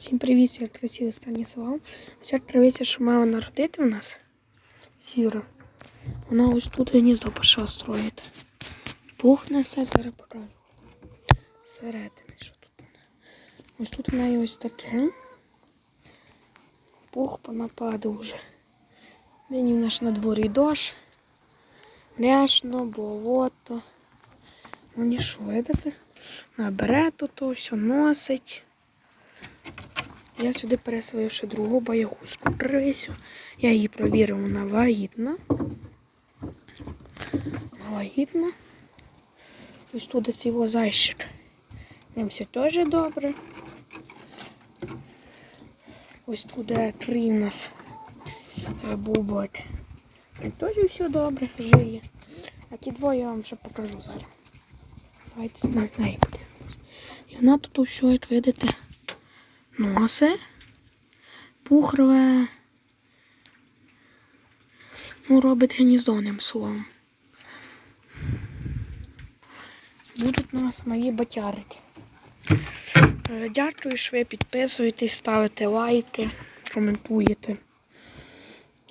Всім привіт, я красивий Станіслав. Як тривися, що мала народити в нас. Сіра. Вона ось тут гніздо почала строїти. Пух несе, зараз покажу. Зсередини, що тут неї. Ось тут в неї ось таке. Пух понападе вже. Нині в нас на дворі дощ. Ляшно, болото. Ну нічого, видите? Набере тут все носить. Я сюди переселив ще другу боягузьку Трисю. Я її провірив, вона вагітна. Вагітна. Ось тут ось його зайчик. Ним все теж добре. Ось тут три у нас е, бубок. Теж все добре, жиє. А ті двоє я вам ще покажу зараз. Давайте подивимось. І вона тут усе, як видите, носи, пухрове. Ну, робить гніздо одним словом. Будуть у нас мої батярики. Е, Дякую, що ви підписуєтесь, ставите лайки, коментуєте.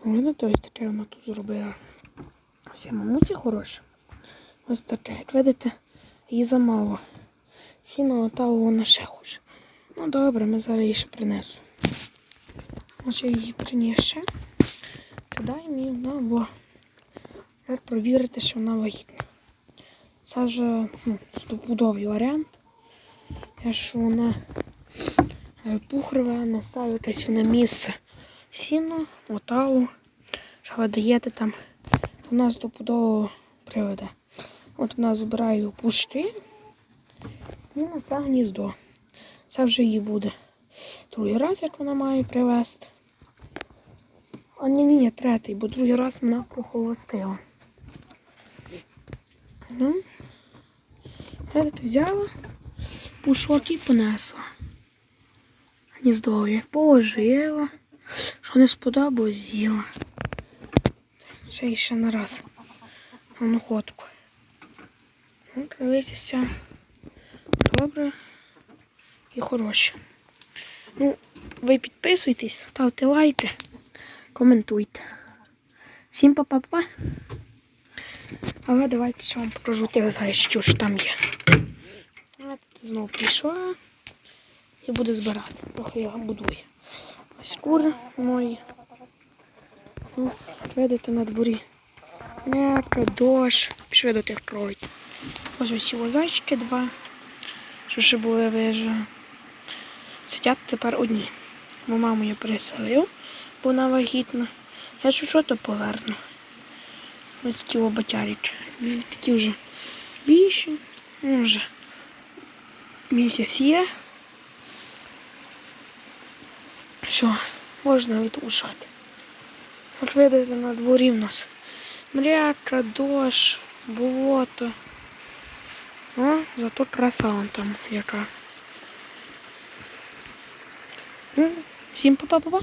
Видите, ось таке вона тут зробила. Все мамуці хороше. Ось таке, як видите, її замало. Сіно латало вона ще хоче. Ну добре, ми зараз її ще принесу. Я її приніс ще. Кидаємо її на во. Як провірити, що вона вагітна. Це вже ну, стопудовий варіант. Якщо вона е, пухрове, несе якесь на місце сіно, отаву, що ви даєте там, вона стопудово приведе. От вона збирає пушки і несе гніздо. Це вже її буде другий раз, як вона має привезти. А ні, ні, ні, третій, бо другий раз вона прохолостила. Ну, видите, взяла пушок і понесла. Гніздові положила. Що не сподобалось, з'їла. Ще й ще на раз. На находку. Ну, дивися, добре і хороше. Ну, ви підписуйтесь, ставте лайки, коментуйте. Всім па-па-па. Але давайте ще вам покажу тих зайчиків, що там є. Знову пішла і буду збирати. Трохи я будую. Ось кури мої. Ну, видите на дворі. М'яко, дощ. Пішли до тих кровить. Ось ось його зайчики два. Що ще були вижу. Сидять тепер одні. Бо маму я переселив, бо вона вагітна. Я що що то поверну. Ось такі оботярики. Такі вже більші. Ну, вже місяць є. Все, можна відпушати. От видите, на дворі в нас мряка, дощ, болото. О, зато краса там яка. Всім па-па-па-па.